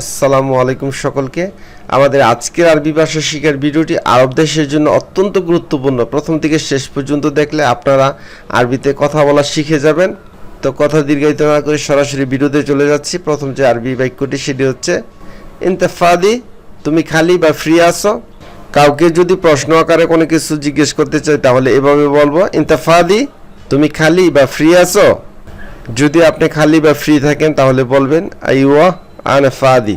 আসসালামু আলাইকুম সকলকে। আমাদের আজকের আরবি ভাষা শিখার ভিডিওটি আরব দেশের জন্য অত্যন্ত গুরুত্বপূর্ণ। প্রথম থেকে শেষ পর্যন্ত দেখলে আপনারা আরবিতে কথা বলা শিখে যাবেন। তো কথা দীর্ঘায়িত না করে সরাসরি ভিডিওতে চলে যাচ্ছি। প্রথম যে আরবি বাক্যটি, সেটি হচ্ছে, ইন্তেফাদি, তুমি খালি বা ফ্রি আছো? কাউকে যদি প্রশ্ন আকারে কোনো কিছু জিজ্ঞেস করতে চাই তাহলে এভাবে বলব, ইন্তেফাদি, তুমি খালি বা ফ্রি আছো? যদি আপনি খালি বা ফ্রি থাকেন, তাহলে বলবেন, আইওয়া আনে ফাদি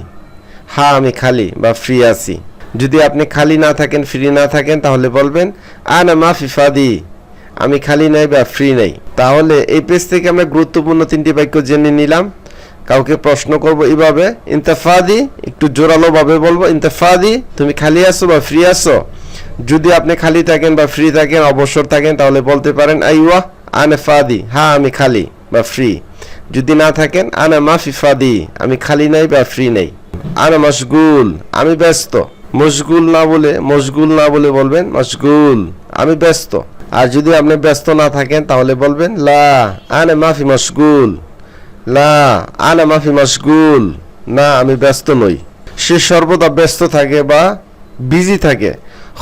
হ্যাঁ আমি খালি বা ফ্রি আছি। যদি আপনি খালি না থাকেন, ফ্রি না থাকেন, তাহলে বলবেন, আনা মাফি ফাদি, আমি খালি নাই বা ফ্রি নাই। তাহলে এই পেজ থেকে আমরা গুরুত্বপূর্ণ তিনটি বাক্য জেনে নিলাম। কাউকে প্রশ্ন করব এইভাবে ইন্তেফাদি একটু জোরালোভাবে বলব ইন্তেফাদি তুমি খালি আছো বা ফ্রি আছো? যদি আপনি খালি থাকেন বা ফ্রি থাকেন, অবসর থাকেন, তাহলে বলতে পারেন, আইওয়া, আনে ফাদি হ্যাঁ আমি খালি। বা ফ্রি যদি না থাকেন, আনা মাফি ফাদি, আমি খালি নাই বা ফ্রি নাই। আনা মশগুল, আমি ব্যস্ত। মশগুল না বলে, মশগুল না বলে বলবেন মশগুল, আমি ব্যস্ত। আর যদি আপনি ব্যস্ত না থাকেন, তাহলে বলবেন, লা, আনা মাফি মশগুল। লা, আনা মাফি মশগুল। না, আমি ব্যস্ত নই। সে সর্বদা ব্যস্ত থাকে বা বিজি থাকে।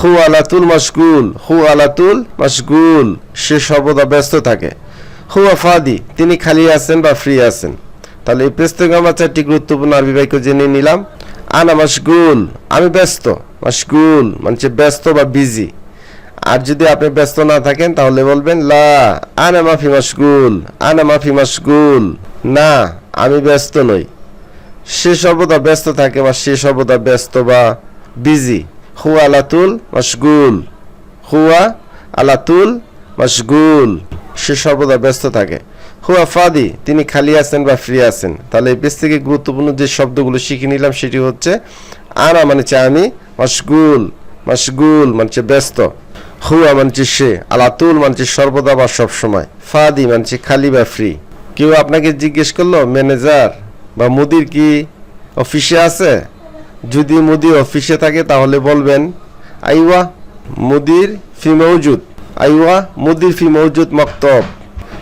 হু আলাতুল মশগুল হু আলাতুল মশগুল। সে সর্বদা ব্যস্ত থাকে। হু আফাদি তিনি খালি আছেন বা ফ্রি আছেন? তাহলে এই আমরা চারটি গুরুত্বপূর্ণ আরবি বাক্য জেনে নিলাম। আনা মশগুল, আমি ব্যস্ত। মশগুল মানে ব্যস্ত বা বিজি। আর যদি আপনি ব্যস্ত না থাকেন, তাহলে বলবেন, লা, আনা মাফি মশগুল, আনা মাফি মশগুল। না, আমি ব্যস্ত নই। সে সর্বদা ব্যস্ত থাকে বা সে সর্বদা ব্যস্ত বা বিজি। হুয়া আলাতুল মশগুল। হুয়া আলাতুল মশগুল, সে সর্বদা ব্যস্ত থাকে। হুয়া ফাদি, তিনি খালি আছেন বা ফ্রি আছেন। তাহলে এই পেজ থেকে গুরুত্বপূর্ণ যে শব্দগুলো শিখে নিলাম, সেটি হচ্ছে আনা মানে হচ্ছে আমি, মশগুল মশগুল মানে হচ্ছে ব্যস্ত। হুয়া মানছে সে, আলাতুল মানছে সর্বদা বা সবসময়। ফাদি মানছে খালি বা ফ্রি। কেউ আপনাকে জিজ্ঞেস করল, ম্যানেজার বা মুদির কি অফিসে আছে? যদি মুদির অফিসে থাকে, তাহলে বলবেন, আইওয়া, মুদির ফি মৌজুদ আইওয়া মুদির ফি মৌজুদ মক্তব।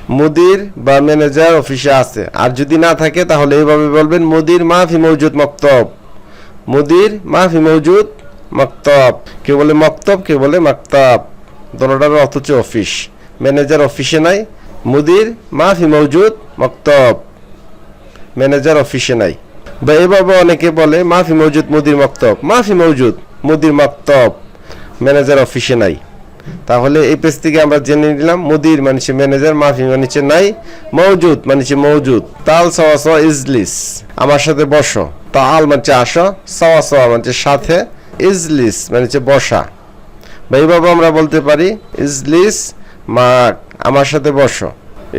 মুদির বা ম্যানেজার অফিসে আছে। আর যদি না থাকে, তাহলে এইভাবে বলবেন, মুদির মা ফি মৌজুদ মক্তব। মুদির মা ফি মৌজুদ মক্তব। কেউ বলে মক্তব, কেউ বলে মক্তব। দোনোটার অর্থ হচ্ছে অফিস। ম্যানেজার অফিসে নাই। মুদির মা ফি মৌজুদ মক্তব। ম্যানেজার অফিসে নাই। বা এভাবে অনেকে বলে মাফি মৌজুদ, মুদির মক্তব। মাফি মৌজুদ, মুদির মক্তব। ম্যানেজার অফিসে নাই। তাহলে এই পেজ থেকে আমরা জেনে নিলাম, মুদির মানছে ম্যানেজার মাফি মানছে নাই মৌজুদ মানছে মৌজুদ তাল সওয়া সওয়া ইজলিস, আমার সাথে বসো, তাল মানছে আসো, সওয়া সওয়া মানছে সাথে, ইজলিস মানছে বসা। বা এইভাবে আমরা বলতে পারি, ইজলিস মাক আমার সাথে বসো।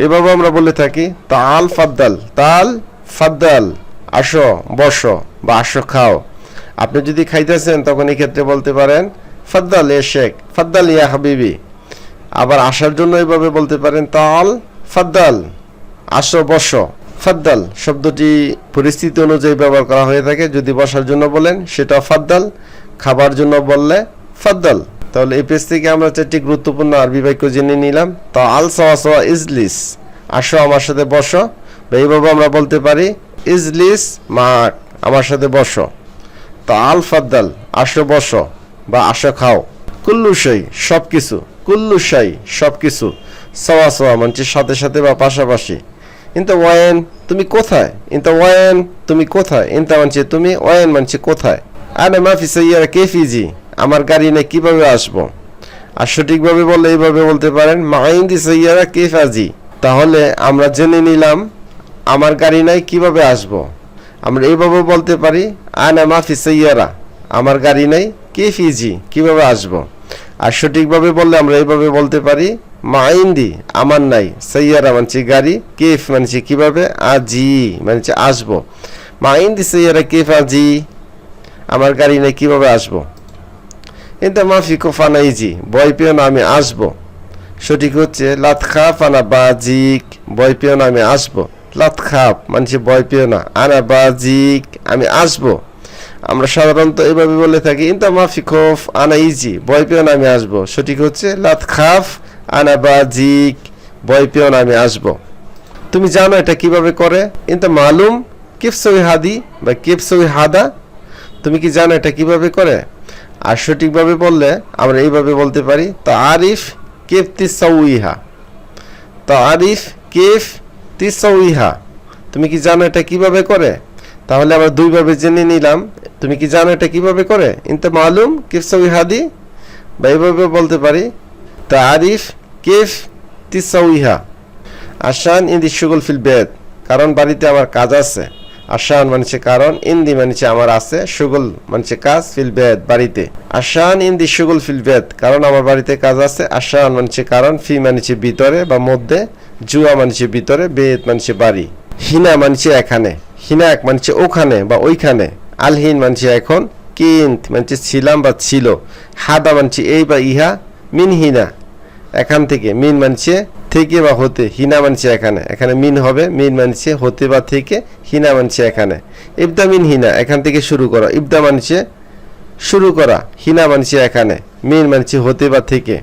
এভাবে আমরা বলে থাকি, তাল ফাদ্দাল তাল ফাদ্দাল, আসো, বসো বা আসো, খাও। আপনি যদি খাইতেছেন, তখন এই ক্ষেত্রে বলতে পারেন ফাদ্দাল, এ শেখ, ফাদ্দাল ইয়া হাবিবি। আবার আসার জন্য এইভাবে বলতে পারেন, তাল, ফাদ্দাল, আসো, বসো, ফাদ্দাল। শব্দটি পরিস্থিতি অনুযায়ী ব্যবহার করা হয়ে থাকে। যদি বসার জন্য বলেন, সেটা ফাদ্দাল, খাবার জন্য বললে ফাদ্দাল। তাহলে এই পেজ থেকে আমরা চারটি গুরুত্বপূর্ণ আরবি বাক্য জেনে নিলাম। তা আল সওয়া সওয়া, ইজলিস। আসো, আমার সাথে বসো। বা এইভাবে আমরা বলতে পারি, ইজলিস মাক আমার সাথে বসো। তা আল ফাদ্দাল, আসো, বসো। বা আসো খাও। কুল্লু সেই সব কিছু কুল্লু সাই সব কিছু সওয়া সওয়া মানছে, সাথে সাথে বা পাশাপাশি। ইনতা ওয়ান তুমি কোথায়? ইনতা ওয়ান তুমি কোথায়? ইনতা মানছে, তুমি ওয়ান মানছে, কোথায়? আরে মাফি সাইয়ারা কেফিজি আমার গাড়ি নিয়ে কীভাবে আসব? আর সঠিকভাবে বললে এইভাবে বলতে পারেন, মাইন্দি সাইয়ারা কেফাজি তাহলে আমরা জেনে নিলাম, আমার গাড়ি নাই কীভাবে আসব? আমরা এইভাবে বলতে পারি, আনা মাফি সাইয়ারা আমার গাড়ি নাই কেফিজি কীভাবে আসব? আর সঠিকভাবে বললে আমরা এইভাবে বলতে পারি মাইন্দি আমার নাই সাইয়ারা মানছি গাড়ি, কেফ মানছি কীভাবে? আজি মানছি আসব। মাইন্দি সাইয়ারা কেফ আজি, আমার গাড়ি নেই, কীভাবে আসব? কিন্তু মাফি ইজি, বয় পেও না, আমি আসব। সঠিক হচ্ছে, লাত খাপ আনা বাজিক, বয় পেও না, আমি আসব। লাত খাপ মানে বয় পেও না, আনা বাজিক, আমি আসব। আমরা সাধারণত এভাবে বলে থাকি, ইন্তা মাফি খোফ, আনা ইজি বয় পেও আমি আসব। সঠিক হচ্ছে, লাত খাফ, আনা বাজিক বয় পেও না, আমি আসব। তুমি জানো এটা কীভাবে করে? ইন্তা মালুম কিপসই হাদি বা কিপসই হাদা। তুমি কি জানো এটা কীভাবে করে? আর সঠিকভাবে বললে আমরা এইভাবে বলতে পারি তো আরিফ কেফ তিসাউইহা। তো আরিফ কেফ তিসাউইহা। তুমি কি জানো এটা কীভাবে করে? তাহলে আমরা দুইভাবে জেনে নিলাম। তুমি কি জানো এটা কীভাবে করে? ইনতে মালুম কিফসাউই হাদি, বা এইভাবে বলতে পারি। তা আরিফ, কেফ তিসাউইহা আসান ইন্দি সুগল ফিল বেদ। কারণ বাড়িতে আমার কাজ আছে। আসান মানছে কারণ, ইন্দি মানছে আমার আছে। সুগল মানছে কাজ ফিল বেদ বাড়িতে। আসান ইন্দি সুগল ফিল বেদ। কারণ আমার বাড়িতে কাজ আছে। আসান মানছে কারণ, ফি মানছে ভিতরে বা মধ্যে, জুয়া মানছে ভিতরে, বেদ মানছে বাড়ি। হিনা মানছে এখানে। হিনাক মানছে ওখানে বা ওইখানে। আলহিন মানছে এখন কিন্ত, মানছে ছিলাম বা ছিল। হাদা মানছে এই বা ইহা, মিন হিনা। এখান থেকে মিন মানছে থেকে বা হতে, হিনা মানছে এখানে। এখানে মিন হবে, মিন মানছে হতে বা থেকে, হিনা মানছে এখানে। ইবদা মিন হিনা, এখান থেকে শুরু করা। ইবদা মানছে শুরু করা, হিনা মানছে এখানে। মিন মানছে হতে বা থেকে।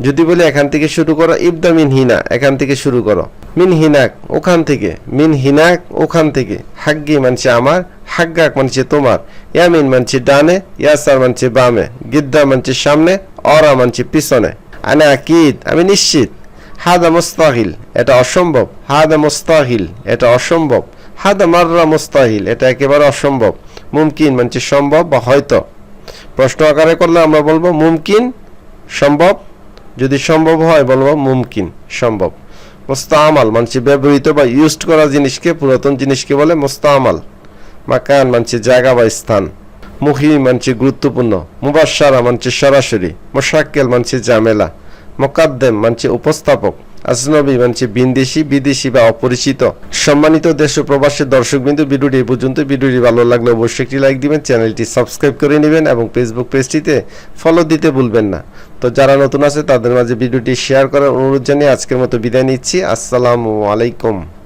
যদি বলি এখান থেকে শুরু করো, ইবদা মিন হিনা, এখান থেকে শুরু করো। মিন হিনাক, ওখান থেকে। মিন হিনাক, ওখান থেকে। হাগ্গি মানছে আমার, হাগ্গাক মানছে তোমার। ইয়ামিন মানছে ডানে, ইয়াসার মানছে বামে। গিদ্দা মানছে সামনে, অরা মানছে পিছনে। আনা আকিদ, আমি নিশ্চিত। হাদা মুস্তাহিল এটা অসম্ভব। হাদা মুস্তাহিল এটা অসম্ভব। হাদা মাররা মুস্তাহিল এটা একেবারে অসম্ভব। মুমকিন মানছে সম্ভব বা হয়তো। প্রশ্ন আকারে করলে আমরা বলব, মুমকিন সম্ভব যদি সম্ভব হয় বলব, মুমকিন, সম্ভব। মোস্তামাল মানুষের ব্যবহৃত বা ইউজ করা জিনিসকে, পুরাতন জিনিসকে বলে মোস্তামাল। মাকান মানছে জায়গা বা স্থান। মুহি মানছে গুরুত্বপূর্ণ। মুবাসারা মানছে সরাসরি। মোশাক্কেল মানছে জামেলা। মোকাদ্দেম মানছে উপস্থাপক। আজনবী মানছে বিন্দেশি বিদেশি বা অপরিচিত সম্মানিত দেশ ও প্রবাসের দর্শকবৃন্দ, ভিডিওটি এই পর্যন্ত ভিডিওটি ভালো লাগলে অবশ্যই একটি লাইক দিবেন, চ্যানেলটি সাবস্ক্রাইব করে নেবেন এবং ফেসবুক পেজটিতে ফলো দিতে ভুলবেন না। তো যারা নতুন আছে, তাদের মাঝে ভিডিওটি শেয়ার করার অনুরোধ জানিয়ে আজকের মতো বিদায় নিচ্ছি। আসসালামু আলাইকুম।